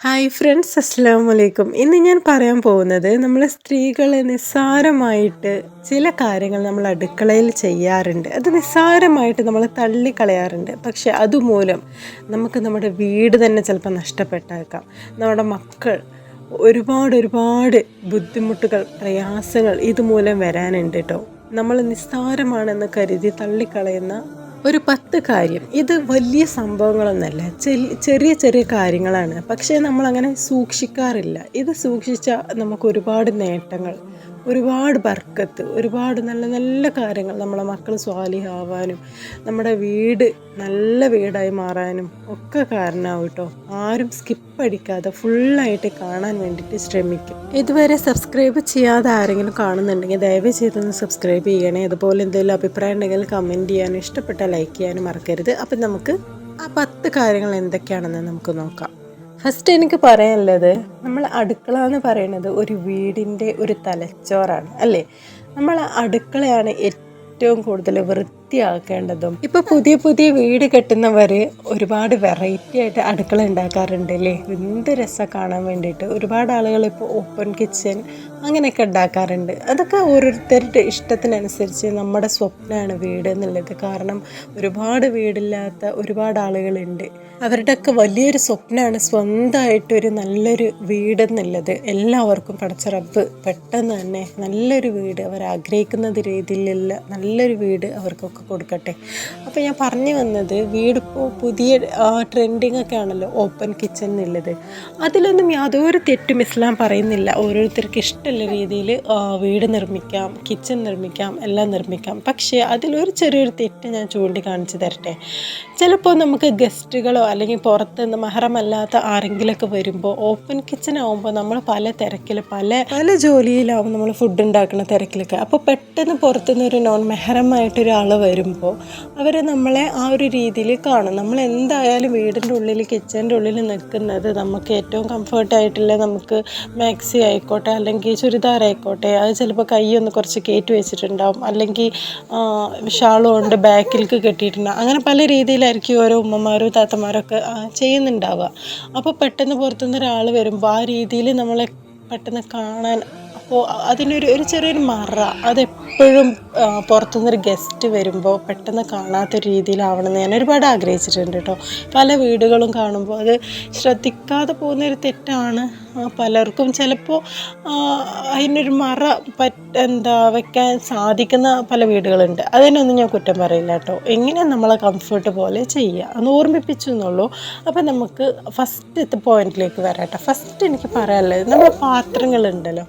Hi friends അസ്സാം വലൈക്കും ഇന്ന് ഞാൻ പറയാൻ പോകുന്നത് നമ്മൾ സ്ത്രീകൾ നിസ്സാരമായിട്ട് ചില കാര്യങ്ങൾ നമ്മൾ അടുക്കളയിൽ ചെയ്യാറുണ്ട്. അത് നിസ്സാരമായിട്ട് നമ്മൾ തള്ളിക്കളയാറുണ്ട്. പക്ഷെ അതുമൂലം നമുക്ക് നമ്മുടെ വീട് തന്നെ ചിലപ്പോൾ നഷ്ടപ്പെട്ടേക്കാം. നമ്മുടെ മക്കൾ ഒരുപാട് ഒരുപാട് ബുദ്ധിമുട്ടുകൾ പ്രയാസങ്ങൾ ഇതുമൂലം വരാനുണ്ട് കേട്ടോ നമ്മൾ നിസ്സാരമാണെന്ന് കരുതി തള്ളിക്കളയുന്ന ഒരു പത്ത് കാര്യം. ഇത് വലിയ സംഭവങ്ങളൊന്നല്ല. ചെറിയ ചെറിയ കാര്യങ്ങളാണ്. പക്ഷേ നമ്മളങ്ങനെ സൂക്ഷിക്കാറില്ല. ഇത് സൂക്ഷിച്ചാൽ നമുക്ക് ഒരുപാട് നേട്ടങ്ങൾ ഒരുപാട് ബർക്കത്ത് ഒരുപാട് നല്ല നല്ല കാര്യങ്ങൾ നമ്മളെ മക്കൾ സ്വാലിഹാവാനും നമ്മുടെ വീട് നല്ല വീടായി മാറാനും ഒക്കെ കാരണമാവും കേട്ടോ ആരും സ്കിപ്പ് അടിക്കാതെ ഫുള്ളായിട്ട് കാണാൻ വേണ്ടിയിട്ട് ശ്രമിക്കും. ഇതുവരെ സബ്സ്ക്രൈബ് ചെയ്യാതെ ആരെങ്കിലും കാണുന്നുണ്ടെങ്കിൽ ദയവ് ചെയ്തൊന്ന് സബ്സ്ക്രൈബ് ചെയ്യണേ. അതുപോലെ എന്തെങ്കിലും അഭിപ്രായം ഉണ്ടെങ്കിൽ കമന്റ് ചെയ്യാനും ഇഷ്ടപ്പെട്ട ലൈക്ക് ചെയ്യാനും മറക്കരുത്. അപ്പം നമുക്ക് ആ പത്ത് കാര്യങ്ങൾ എന്തൊക്കെയാണെന്ന് നമുക്ക് നോക്കാം. ഫസ്റ്റ് എനിക്ക് പറയാനുള്ളത് നമ്മൾ അടുക്കള എന്ന് പറയുന്നത് ഒരു വീടിന്റെ ഒരു തലച്ചോറാണ് അല്ലേ? നമ്മൾ അടുക്കളയാണ് ഏറ്റവും കൂടുതൽ വൃത്തിയാക്കേണ്ടതും. ഇപ്പൊ പുതിയ പുതിയ വീട് കെട്ടുന്നവര് ഒരുപാട് വെറൈറ്റി ആയിട്ട് അടുക്കള ഉണ്ടാക്കാറുണ്ട് അല്ലേ എന്ത് രസം കാണാൻ വേണ്ടിയിട്ട്. ഒരുപാട് ആളുകൾ ഇപ്പോൾ ഓപ്പൺ കിച്ചൺ അങ്ങനെയൊക്കെ ഉണ്ടാക്കാറുണ്ട് അതൊക്കെ ഓരോരുത്തരുടെ ഇഷ്ടത്തിനനുസരിച്ച് നമ്മുടെ സ്വപ്നമാണ് വീട് എന്നുള്ളത്. കാരണം ഒരുപാട് വീടില്ലാത്ത ഒരുപാട് ആളുകളുണ്ട്. അവരുടെയൊക്കെ വലിയൊരു സ്വപ്നമാണ് സ്വന്തമായിട്ടൊരു നല്ലൊരു വീടെന്നുള്ളത് എല്ലാവർക്കും പടച്ച പെട്ടെന്ന് തന്നെ നല്ലൊരു വീട് അവർ ആഗ്രഹിക്കുന്ന രീതിയിലുള്ള നല്ലൊരു വീട് അവർക്കൊക്കെ കൊടുക്കട്ടെ. അപ്പോൾ ഞാൻ പറഞ്ഞു വന്നത് വീടിപ്പോൾ പുതിയ ട്രെൻഡിങ് ഒക്കെ ആണല്ലോ ഓപ്പൺ കിച്ചൺ എന്നുള്ളത്. അതിലൊന്നും യാതൊരു തെറ്റും ഇസ്ലാം പറയുന്നില്ല. ഓരോരുത്തർക്ക് ഇഷ്ടമുള്ള രീതിയിൽ വീട് നിർമ്മിക്കാം കിച്ചൺ നിർമ്മിക്കാം എല്ലാം നിർമ്മിക്കാം. പക്ഷേ അതിലൊരു ചെറിയൊരു തെറ്റ് ഞാൻ ചൂണ്ടിക്കാണിച്ച് തരട്ടെ. ചിലപ്പോൾ നമുക്ക് ഗസ്റ്റുകളോ അല്ലെങ്കിൽ പുറത്തുനിന്ന് മഹറമല്ലാത്ത ആരെങ്കിലുമൊക്കെ വരുമ്പോൾ ഓപ്പൺ കിച്ചൺ ആകുമ്പോൾ നമ്മൾ പല തിരക്കിൽ പല പല ജോലിയിലാവും നമ്മൾ ഫുഡ് ഉണ്ടാക്കുന്ന തിരക്കിലൊക്കെ. അപ്പോൾ പെട്ടെന്ന് പുറത്തുനിന്ന് ഒരു നോൺ മെഹറമായിട്ടൊരാൾ വരുമ്പോൾ അവർ നമ്മളെ ആ ഒരു രീതിയിൽ കാണും. നമ്മൾ എന്തായാലും വീടിന്റെ ഉള്ളിൽ കിച്ചന്റെ ഉള്ളിൽ നിൽക്കുന്നത് നമുക്ക് ഏറ്റവും കംഫർട്ടായിട്ടുള്ള നമുക്ക് മാക്സി ആയിക്കോട്ടെ അല്ലെങ്കിൽ ചുരിദാർ ആയിക്കോട്ടെ അത് ചിലപ്പോൾ കൈ ഒന്ന് കുറച്ച് കയറ്റി വെച്ചിട്ടുണ്ടാവും. അല്ലെങ്കിൽ ഷാളും ഉണ്ട് ബാക്കിലേക്ക് കെട്ടിയിട്ടുണ്ടാവും. അങ്ങനെ പല രീതിയിലായിരിക്കും ഓരോ ഉമ്മമാരും താത്തമാരൊക്കെ ചെയ്യുന്നുണ്ടാവുക. അപ്പോൾ പെട്ടെന്ന് പുറത്തുനിന്ന് ഒരാൾ വരുമ്പോൾ ആ രീതിയിൽ നമ്മളെ പെട്ടെന്ന് കാണാൻ അപ്പോൾ അതിനൊരു ഒരു ചെറിയൊരു മറ. അതെപ്പോഴും പുറത്തുനിന്നൊരു ഗസ്റ്റ് വരുമ്പോൾ പെട്ടെന്ന് കാണാത്ത രീതിയിലാവണമെന്ന് ഞാൻ ഒരുപാട് ആഗ്രഹിച്ചിട്ടുണ്ട് കേട്ടോ പല വീടുകളും കാണുമ്പോൾ അത് ശ്രദ്ധിക്കാതെ പോകുന്നൊരു തെറ്റാണ്. പലർക്കും ചിലപ്പോൾ അതിനൊരു മറ പറ്റ എന്താ വെക്കാൻ സാധിക്കുന്ന പല വീടുകളുണ്ട്. അതിനൊന്നും ഞാൻ കുറ്റം പറയില്ല കേട്ടോ. എങ്ങനെ നമ്മളെ കംഫർട്ട് പോലെ ചെയ്യുക അന്ന് ഓർമ്മിപ്പിച്ചു എന്നുള്ളൂ. അപ്പോൾ നമുക്ക് ഫസ്റ്റ് പോയിന്റിലേക്ക് വരാട്ടെ ഫസ്റ്റ് എനിക്ക് പറയാനുള്ളത് നമ്മൾ പാത്രങ്ങളുണ്ടല്ലോ.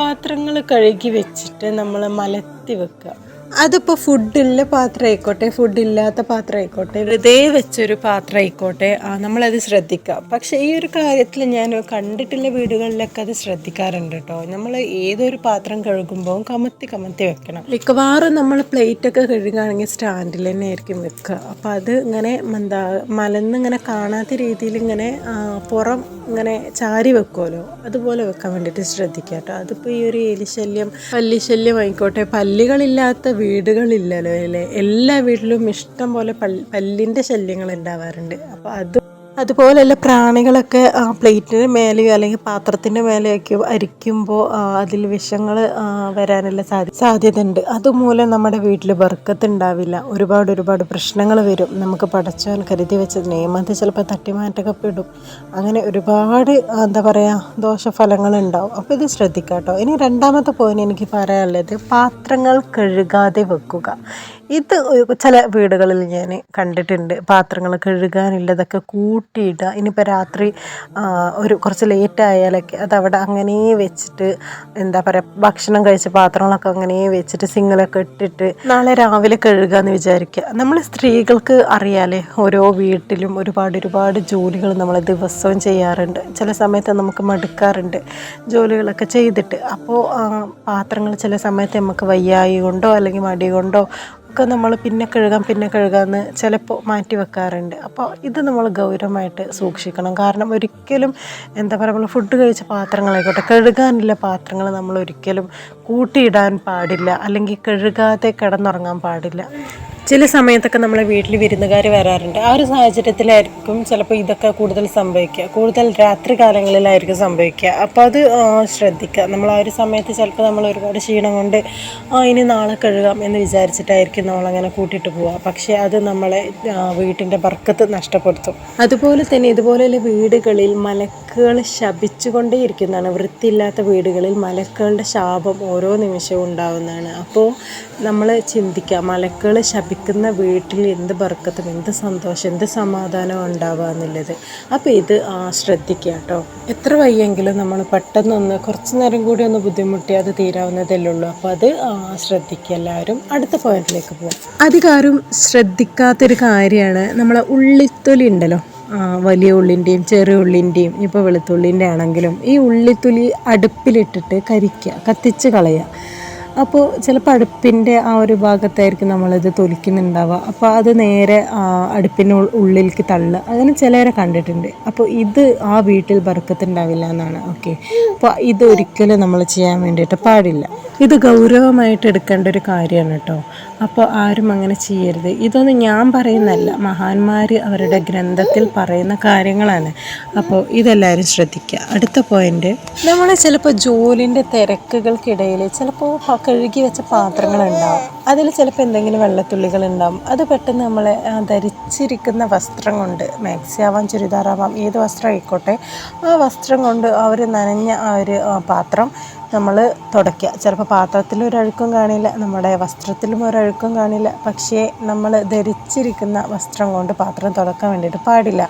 പാത്രങ്ങൾ കഴുകി വെച്ചിട്ട് നമ്മൾ മലത്തി വെക്കുക. അതിപ്പോൾ ഫുഡുള്ള പാത്രം ആയിക്കോട്ടെ ഫുഡില്ലാത്ത പാത്രം ആയിക്കോട്ടെ വെറുതെ വെച്ചൊരു പാത്രം ആയിക്കോട്ടെ നമ്മളത് ശ്രദ്ധിക്കുക പക്ഷേ ഈ ഒരു കാര്യത്തിൽ ഞാൻ കണ്ടിട്ടുള്ള വീടുകളിലൊക്കെ അത് ശ്രദ്ധിക്കാറുണ്ട് കേട്ടോ നമ്മൾ ഏതൊരു പാത്രം കഴുകുമ്പോൾ കമത്തി കമത്തി വെക്കണം. മിക്കവാറും നമ്മൾ പ്ലേറ്റൊക്കെ കഴുകുകയാണെങ്കിൽ സ്റ്റാൻഡിൽ തന്നെ ആയിരിക്കും വെക്കുക അപ്പോൾ അത് ഇങ്ങനെ എന്താ മലന്ന് ഇങ്ങനെ കാണാത്ത രീതിയിൽ ഇങ്ങനെ പുറം ഇങ്ങനെ ചാരി വെക്കുമല്ലോ അതുപോലെ വെക്കാൻ വേണ്ടിയിട്ട് ശ്രദ്ധിക്കുക കേട്ടോ അതിപ്പോൾ ഈ ഒരു എലിശല്യം പല്ലിശല്യം ആയിക്കോട്ടെ പല്ലികളില്ലാത്ത വീടുകളില്ലല്ലോ അല്ലേ? എല്ലാ വീട്ടിലും ഇഷ്ടം പോലെ പല്ലിന്റെ ശല്യങ്ങൾ ഉണ്ടാവാറുണ്ട്. അപ്പോൾ അത് അതുപോലെയുള്ള പ്രാണികളൊക്കെ പ്ലേറ്റിന് മേലെയോ അല്ലെങ്കിൽ പാത്രത്തിന്റെ മേലെയൊക്കെ അരിക്കുമ്പോൾ അതിൽ വിഷങ്ങൾ വരാനുള്ള സാധ്യ സാധ്യത ഉണ്ട് അതുമൂലം നമ്മുടെ വീട്ടിൽ ഉണ്ടാവില്ല ഒരുപാട് ഒരുപാട് പ്രശ്നങ്ങൾ വരും. നമുക്ക് പടച്ചാൻ കരുതി വെച്ച നിയമത്തിൽ ചിലപ്പോൾ തട്ടിമാറ്റൊക്കെ പെടും. അങ്ങനെ ഒരുപാട് എന്താ പറയുക ദോഷഫലങ്ങൾ ഉണ്ടാവും അപ്പോൾ ഇത് ശ്രദ്ധിക്കാം കേട്ടോ ഇനി രണ്ടാമത്തെ പോയിന്റ് എനിക്ക് പറയാനുള്ളത് പാത്രങ്ങൾ കഴുകാതെ വെക്കുക. ഇത് ചില വീടുകളിൽ ഞാൻ കണ്ടിട്ടുണ്ട്. പാത്രങ്ങൾ കഴുകാനുള്ളതൊക്കെ കൂട്ടിയിടുക. ഇനിയിപ്പോൾ രാത്രി ഒരു കുറച്ച് ലേറ്റ് ആയാലൊക്കെ അതവിടെ അങ്ങനെ വെച്ചിട്ട് എന്താ പറയുക ഭക്ഷണം കഴിച്ച പാത്രങ്ങളൊക്കെ അങ്ങനെ വെച്ചിട്ട് സിങ്ങിലൊക്കെ ഇട്ടിട്ട് നാളെ രാവിലെ കഴുകുക എന്ന് വിചാരിക്കുക നമ്മൾ സ്ത്രീകൾക്ക് അറിയാലേ ഓരോ വീട്ടിലും ഒരുപാട് ഒരുപാട് ജോലികൾ നമ്മൾ ദിവസവും ചെയ്യാറുണ്ട്. ചില സമയത്ത് നമുക്ക് മടുക്കാറുണ്ട് ജോലികളൊക്കെ ചെയ്തിട്ട്. അപ്പോൾ പാത്രങ്ങൾ ചില സമയത്ത് നമുക്ക് വയ്യായി കൊണ്ടോ അല്ലെങ്കിൽ മടി കൊണ്ടോ ഒക്കെ നമ്മൾ പിന്നെ കഴുകാം പിന്നെ കഴുകാമെന്ന് ചിലപ്പോൾ മാറ്റി വെക്കാറുണ്ട്. അപ്പോൾ ഇത് നമ്മൾ ഗൗരവമായിട്ട് സൂക്ഷിക്കണം. കാരണം ഒരിക്കലും എന്താ പറയുക നമ്മൾ ഫുഡ് കഴിച്ച പാത്രങ്ങളായിക്കോട്ടെ കഴുകാനുള്ള പാത്രങ്ങൾ നമ്മൾ ഒരിക്കലും കൂട്ടിയിടാൻ പാടില്ല. അല്ലെങ്കിൽ കഴുകാതെ കിടന്നുറങ്ങാൻ പാടില്ല. ചില സമയത്തൊക്കെ നമ്മളെ വീട്ടിൽ വിരുന്നുകാർ വരാറുണ്ട്. ആ ഒരു സാഹചര്യത്തിലായിരിക്കും ചിലപ്പോൾ ഇതൊക്കെ കൂടുതൽ സംഭവിക്കുക. കൂടുതൽ രാത്രി കാലങ്ങളിലായിരിക്കും സംഭവിക്കുക. അപ്പോൾ അത് ശ്രദ്ധിക്കുക. നമ്മൾ ആ ഒരു സമയത്ത് ചിലപ്പോൾ നമ്മൾ ഒരുപാട് ക്ഷീണം കൊണ്ട് ആ ഇനി നാളെ കഴുകാം എന്ന് വിചാരിച്ചിട്ടായിരിക്കും നമ്മളങ്ങനെ കൂട്ടിയിട്ട് പോവുക. പക്ഷേ അത് നമ്മളെ വീട്ടിന്റെ ബർക്കത്ത് നഷ്ടപ്പെടുത്തും. അതുപോലെ തന്നെ ഇതുപോലെയുള്ള വീടുകളിൽ മലക്കുകൾ ശപിച്ചുകൊണ്ടേയിരിക്കുന്നതാണ് വൃത്തിയില്ലാത്ത വീടുകളിൽ മലക്കുകളുടെ ശാപം ഓരോ നിമിഷവും ഉണ്ടാകുന്നതാണ് അപ്പോൾ നമ്മൾ ചിന്തിക്കുക മലക്കുകൾ ശപിക്കുന്ന വീട്ടിൽ എന്ത് ബർക്കത്തും എന്ത് സന്തോഷം എന്ത് സമാധാനവും ഉണ്ടാവുക എന്നുള്ളത്. അപ്പോൾ ഇത് ശ്രദ്ധിക്കുക കേട്ടോ. എത്ര വയ്യെങ്കിലും നമ്മൾ പെട്ടെന്നൊന്ന് കുറച്ച് നേരം കൂടി ഒന്ന് ബുദ്ധിമുട്ടി അത് തീരാവുന്നതല്ലേ ഉള്ളൂ അപ്പോൾ അത് ശ്രദ്ധിക്കുക എല്ലാവരും. അടുത്ത പോയിന്റിലേക്ക് പോകാം അധികാരം ശ്രദ്ധിക്കാത്തൊരു കാര്യമാണ് നമ്മളെ ഉള്ളിത്തൊലി ഉണ്ടല്ലോ. വലിയ ഉള്ളിന്റെയും ചെറിയ ഉള്ളിന്റെയും ഇപ്പോൾ വെളുത്തുള്ളിന്റെ ആണെങ്കിലും ഈ ഉള്ളിത്തൊലി അടുപ്പിലിട്ടിട്ട് കരിക്കുക കത്തിച്ച് കളയുക. അപ്പോൾ ചിലപ്പോൾ അടുപ്പിന്റെ ആ ഒരു ഭാഗത്തായിരിക്കും നമ്മളിത് തൊലിക്കുന്നുണ്ടാവുക. അപ്പോൾ അത് നേരെ അടുപ്പിന് ഉള്ളിലേക്ക് തള്ളുക. അങ്ങനെ ചിലരെ കണ്ടിട്ടുണ്ട്. അപ്പോൾ ഇത് ആ വീട്ടിൽ ബർക്കത്തുണ്ടാവില്ല എന്നാണ്. ഓക്കെ. അപ്പോൾ ഇതൊരിക്കലും നമ്മൾ ചെയ്യാൻ വേണ്ടിയിട്ട് പാടില്ല. ഇത് ഗൗരവമായിട്ട് എടുക്കേണ്ട ഒരു കാര്യമാണ് കേട്ടോ. അപ്പോൾ ആരും അങ്ങനെ ചെയ്യരുത്. ഇതൊന്നും ഞാൻ പറയുന്നതല്ല. മഹാന്മാർ അവരുടെ ഗ്രന്ഥത്തിൽ പറയുന്ന കാര്യങ്ങളാണ്. അപ്പോൾ ഇതെല്ലാവരും ശ്രദ്ധിക്കുക അടുത്ത പോയിന്റ് നമ്മൾ ചിലപ്പോൾ ജോലിന്റെ തിരക്കുകൾക്കിടയിൽ ചിലപ്പോൾ കഴുകി വെച്ച പാത്രങ്ങളുണ്ടാവും. അതിൽ ചിലപ്പോൾ എന്തെങ്കിലും വെള്ളത്തുള്ളികൾ ഉണ്ടാവും അത് പെട്ടെന്ന് നമ്മൾ ധരിച്ചിരിക്കുന്ന വസ്ത്രം കൊണ്ട് മാക്സി ആവാം ചുരിദാറാവാം ഏത് വസ്ത്രം ആയിക്കോട്ടെ ആ വസ്ത്രം കൊണ്ട് ഒരു നനഞ്ഞ ആ ഒരു പാത്രം നമ്മൾ തുടയ്ക്കുക. ചിലപ്പോൾ പാത്രത്തിൽ ഒരഴുക്കും കാണില്ല നമ്മുടെ വസ്ത്രത്തിലും ഒരഴുക്കും കാണില്ല. പക്ഷേ നമ്മൾ ധരിച്ചിരിക്കുന്ന വസ്ത്രം കൊണ്ട് പാത്രം തുടക്കാൻ വേണ്ടിയിട്ട് പാടില്ല.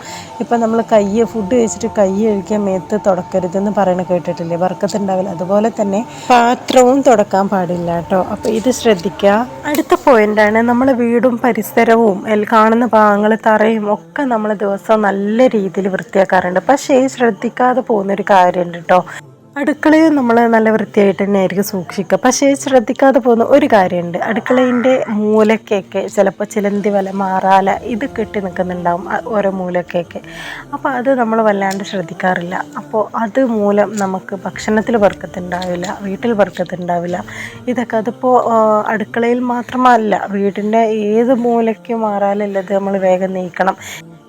ഇപ്പം നമ്മൾ കൈ ഫുഡ് കഴിച്ചിട്ട് കൈ കഴിക്കാൻ മേത്ത് തുടക്കരുതെന്ന് പറയുന്നത് കേട്ടിട്ടില്ലേ? വർക്കത്തുണ്ടാവില്ല അതുപോലെ തന്നെ പാത്രവും തുടക്കാൻ പാടില്ല കേട്ടോ. അപ്പോൾ ഇത് ശ്രദ്ധിക്കുക. അടുത്ത പോയിന്റാണ് നമ്മൾ വീടും പരിസരവും കാണുന്ന ഭാഗങ്ങൾ തറയും ഒക്കെ നമ്മൾ ദിവസം നല്ല രീതിയിൽ വൃത്തിയാക്കാറുണ്ട്. പക്ഷേ ശ്രദ്ധിക്കാതെ പോകുന്നൊരു കാര്യമുണ്ട് കേട്ടോ അടുക്കളയിൽ നമ്മൾ നല്ല വൃത്തിയായിട്ട് തന്നെ ആയിരിക്കും സൂക്ഷിക്കുക. പക്ഷേ ശ്രദ്ധിക്കാതെ പോകുന്ന ഒരു കാര്യമുണ്ട്. അടുക്കളയിന്റെ മൂലക്കൊക്കെ ചിലപ്പോൾ ചിലന്തി വല മാറാല ഇത് കെട്ടി നിൽക്കുന്നുണ്ടാവും ഓരോ മൂലക്കൊക്കെ. അപ്പോൾ അത് നമ്മൾ വല്ലാണ്ട് ശ്രദ്ധിക്കാറില്ല. അപ്പോൾ അത് മൂലം നമുക്ക് ഭക്ഷണത്തിൽ വർക്കത്തുണ്ടാവില്ല വീട്ടിൽ വർക്കത്തുണ്ടാവില്ല. ഇതൊക്കെ അതിപ്പോൾ അടുക്കളയിൽ മാത്രമല്ല വീടിന്റെ ഏത് മൂലയ്ക്ക് മാറാലുള്ളത് നമ്മൾ വേഗം നീക്കണം.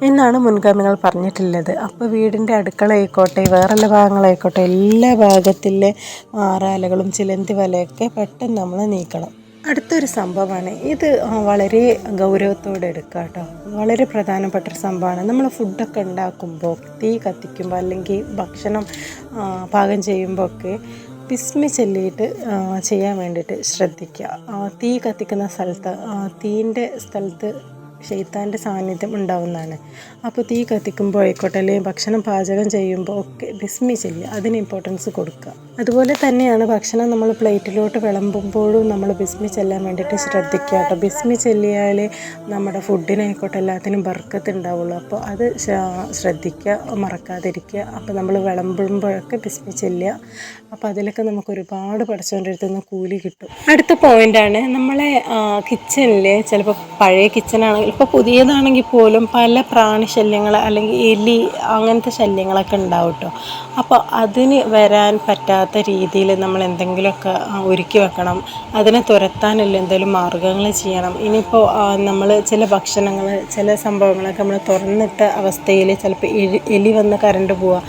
എന്നാണ് മുൻഗാമികൾ പറഞ്ഞിട്ടുള്ളത്. അപ്പോൾ വീടിന്റെ അടുക്കളയായിക്കോട്ടെ വേറെല്ല ഭാഗങ്ങളായിക്കോട്ടെ എല്ലാ ഭാഗത്തിലെ മാറാലകളും ചിലന്തി വലയൊക്കെ പെട്ടെന്ന് നമ്മൾ നീക്കണം. അടുത്തൊരു സംഭവമാണ്. ഇത് വളരെ ഗൗരവത്തോടെ എടുക്കുക കേട്ടോ. വളരെ പ്രധാനപ്പെട്ട ഒരു സംഭവമാണ്. നമ്മൾ ഫുഡൊക്കെ ഉണ്ടാക്കുമ്പോൾ തീ കത്തിക്കുമ്പോൾ അല്ലെങ്കിൽ ഭക്ഷണം പാകം ചെയ്യുമ്പോൾ ഒക്കെ പിസ്മി ചൊല്ലിയിട്ട് ചെയ്യാൻ വേണ്ടിയിട്ട് ശ്രദ്ധിക്കുക. തീ കത്തിക്കുന്ന സ്ഥലത്ത് തീന്റെ സ്ഥലത്ത് ഷെയ്ത്താന്റെ സാന്നിധ്യം ഉണ്ടാവുന്നതാണ്. അപ്പോൾ തീ കത്തിക്കുമ്പോൾ ആയിക്കോട്ടെ അല്ലെങ്കിൽ ഭക്ഷണം പാചകം ചെയ്യുമ്പോൾ ഒക്കെ ബിസ്മി ചെയ്യുക അതിന് ഇമ്പോർട്ടൻസ് കൊടുക്കുക അതുപോലെ തന്നെയാണ് ഭക്ഷണം നമ്മൾ പ്ലേറ്റിലോട്ട് വിളമ്പുമ്പോഴും നമ്മൾ ബിസ്മി ചെല്ലാൻ വേണ്ടിയിട്ട് ശ്രദ്ധിക്കുക കേട്ടോ. ബിസ്മി ചെല്ലിയാൽ നമ്മുടെ ഫുഡിനായിക്കോട്ടെ എല്ലാത്തിനും ബർക്കത്ത് ഉണ്ടാവുള്ളൂ. അപ്പോൾ അത് ശ്ര- ശ്രദ്ധിക്കുക മറക്കാതിരിക്കുക അപ്പോൾ നമ്മൾ വിളമ്പുമ്പോഴൊക്കെ ബിസ്മി ചെല്ലുക അപ്പോൾ അതിലൊക്കെ നമുക്ക് ഒരുപാട് പഠിച്ചുകൊണ്ടിരുത്തുന്ന അടുത്ത് നിന്ന് കൂലി കിട്ടും. അടുത്ത പോയിന്റാണ് നമ്മളെ കിച്ചണിൽ ചിലപ്പോൾ പഴയ കിച്ചണാണെങ്കിൽ ഇപ്പോൾ പുതിയതാണെങ്കിൽ പോലും പല പ്രാണിശല്യങ്ങൾ അല്ലെങ്കിൽ എലി അങ്ങനത്തെ ശല്യങ്ങളൊക്കെ ഉണ്ടാവും കേട്ടോ അപ്പോൾ അതിന് വരാൻ പറ്റാത്ത രീതിയിൽ നമ്മൾ എന്തെങ്കിലുമൊക്കെ ഒരുക്കി വെക്കണം. അതിനെ തുരത്താനുള്ള എന്തെങ്കിലും മാർഗങ്ങൾ ചെയ്യണം. ഇനിയിപ്പോൾ നമ്മൾ ചില ഭക്ഷണങ്ങൾ ചില സംഭവങ്ങളൊക്കെ നമ്മൾ തുറന്നിട്ട അവസ്ഥയിൽ ചിലപ്പോൾ എലി വന്ന് കരണ്ട് പോവുക.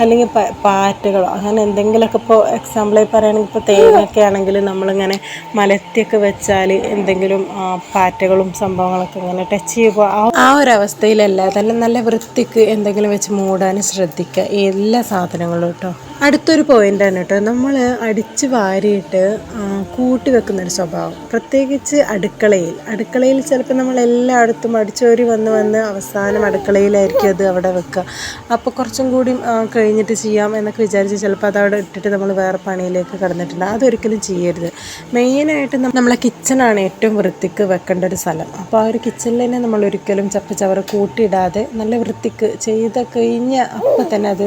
അല്ലെങ്കിൽ പാറ്റകളോ അങ്ങനെ എന്തെങ്കിലുമൊക്കെ ഇപ്പോൾ എക്സാമ്പിളായി പറയുകയാണെങ്കിൽ ഇപ്പോൾ തേങ്ങയൊക്കെ ആണെങ്കിൽ നമ്മളിങ്ങനെ മലത്തിയൊക്കെ വെച്ചാൽ എന്തെങ്കിലും പാറ്റകളും സംഭവങ്ങളൊക്കെ ഇങ്ങനെ ടച്ച് ചെയ്യുമ്പോൾ ആ ഒരു അവസ്ഥയിലല്ല തന്നെ നല്ല വൃത്തിക്ക് എന്തെങ്കിലും വെച്ച് മൂടാൻ ശ്രദ്ധിക്കുക. എല്ലാ സാധനങ്ങളും കേട്ടോ. അടുത്തൊരു പോയിന്റാണ് കേട്ടോ. നമ്മൾ അടിച്ച് വാരിയിട്ട് കൂട്ടി വെക്കുന്നൊരു സ്വഭാവം. പ്രത്യേകിച്ച് അടുക്കളയിൽ. അടുക്കളയിൽ ചിലപ്പോൾ നമ്മൾ എല്ലായിടത്തും അടിച്ചോരി വന്ന് വന്ന് അവസാനം അടുക്കളയിലായിരിക്കും അത് അവിടെ വെക്കുക. അപ്പോൾ കുറച്ചും കൂടി കഴിഞ്ഞിട്ട് ചെയ്യാം എന്നൊക്കെ വിചാരിച്ച് ചിലപ്പോൾ അത് അവിടെ ഇട്ടിട്ട് നമ്മൾ വേറെ പണിയിലേക്ക് കടന്നിട്ടുണ്ട്. അതൊരിക്കലും ചെയ്യരുത്. മെയിനായിട്ട് നമ്മളെ കിച്ചണാണ് ഏറ്റവും വൃത്തിക്ക് വെക്കേണ്ട ഒരു സ്ഥലം. അപ്പോൾ ആ ഒരു കിച്ചണിൽ തന്നെ നമ്മൾ ഒരിക്കലും ചപ്പച്ചവറ് കൂട്ടിയിടാതെ നല്ല വൃത്തിക്ക് ചെയ്ത് കഴിഞ്ഞ അപ്പം തന്നെ അത്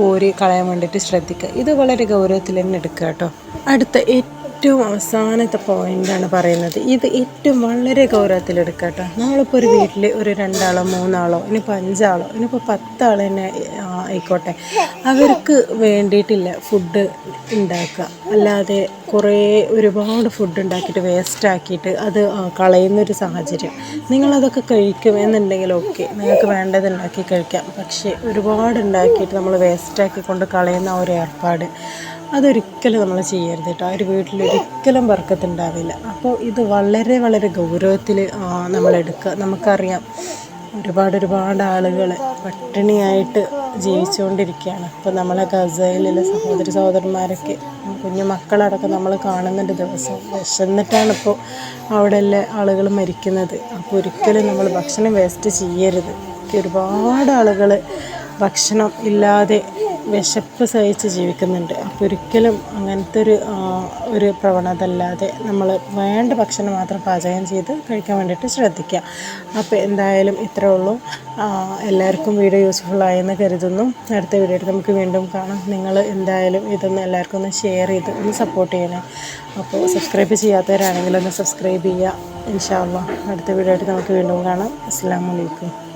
കോരി കളയാൻ വേണ്ടിയിട്ട് ശ്രദ്ധിക്കുക. ഇത് വളരെ ഗൗരവത്തിൽ തന്നെ എടുക്കുക കേട്ടോ. അടുത്ത ഏറ്റവും അവസാനത്തെ പോയിന്റാണ് പറയുന്നത്. ഇത് ഏറ്റവും വളരെ ഗൗരവത്തിൽ ഗൗരവത്തിലെടുക്കുക കേട്ടോ. നമ്മളിപ്പോൾ ഒരു വീട്ടിൽ ഒരു രണ്ടാളോ മൂന്നാളോ ഇനിയിപ്പോൾ അഞ്ചാളോ ഇനിയിപ്പോൾ പത്താളോ തന്നെ ആയിക്കോട്ടെ. അവർക്ക് വേണ്ടിയിട്ടില്ല ഫുഡ് ഉണ്ടാക്കുക. അല്ലാതെ കുറേ ഒരുപാട് ഫുഡ് ഉണ്ടാക്കിയിട്ട് വേസ്റ്റാക്കിയിട്ട് അത് കളയുന്നൊരു സാഹചര്യം. നിങ്ങളതൊക്കെ കഴിക്കും എന്നുണ്ടെങ്കിൽ ഓക്കെ നിങ്ങൾക്ക് വേണ്ടത് ഉണ്ടാക്കി കഴിക്കാം. പക്ഷേ ഒരുപാട് ഉണ്ടാക്കിയിട്ട് നമ്മൾ വേസ്റ്റാക്കി കൊണ്ട് കളയുന്ന ഒരു ഏർപ്പാട് അതൊരിക്കലും നമ്മൾ ചെയ്യരുത് കേട്ടോ. ആ ഒരു വീട്ടിൽ ഒരിക്കലും ബർക്കത്തുണ്ടാവില്ല അപ്പോൾ ഇത് വളരെ വളരെ ഗൗരവത്തിൽ നമ്മളെടുക്കുക നമുക്കറിയാം ഒരുപാട് ഒരുപാട് ആളുകൾ പട്ടിണിയായിട്ട് ജീവിച്ചുകൊണ്ടിരിക്കുകയാണ്. ഇപ്പോൾ നമ്മളെ ഗസയിലുള്ള സഹോദരി സഹോദരന്മാരൊക്കെ കുഞ്ഞു മക്കളടക്കം നമ്മൾ കാണുന്നുണ്ട് ദിവസം വിശന്നിട്ടാണ് ഇപ്പോൾ അവിടെ എല്ലാ ആളുകൾ മരിക്കുന്നത്. അപ്പോൾ ഒരിക്കലും നമ്മൾ ഭക്ഷണം വേസ്റ്റ് ചെയ്യരുത്. ഒരുപാട് ആളുകൾ ഭക്ഷണം ഇല്ലാതെ വിശപ്പ് സഹിച്ച് ജീവിക്കുന്നുണ്ട്. അപ്പോൾ ഒരിക്കലും അങ്ങനത്തെ ഒരു ഒരു പ്രവണത അല്ലാതെ നമ്മൾ വേണ്ട ഭക്ഷണം മാത്രം പാചകം ചെയ്ത് കഴിക്കാൻ വേണ്ടിയിട്ട് ശ്രദ്ധിക്കുക. അപ്പോൾ എന്തായാലും ഇത്രേ ഉള്ളൂ. എല്ലാവർക്കും വീഡിയോ യൂസ്ഫുൾ ആയെന്ന് കരുതുന്നു. അടുത്ത വീഡിയോയിൽ നമുക്ക് വീണ്ടും കാണാം. നിങ്ങൾ എന്തായാലും ഇതൊന്ന് എല്ലാവർക്കും ഒന്ന് ഷെയർ ചെയ്ത് ഒന്ന് സപ്പോർട്ട് ചെയ്യണേ. അപ്പോൾ സബ്സ്ക്രൈബ് ചെയ്യാത്തവരാണെങ്കിൽ ഒന്ന് സബ്സ്ക്രൈബ് ചെയ്യുക ഇൻഷാല്ല അടുത്ത വീഡിയോ ആയിട്ട് നമുക്ക് വീണ്ടും കാണാം. അസ്സാം വലൈക്കും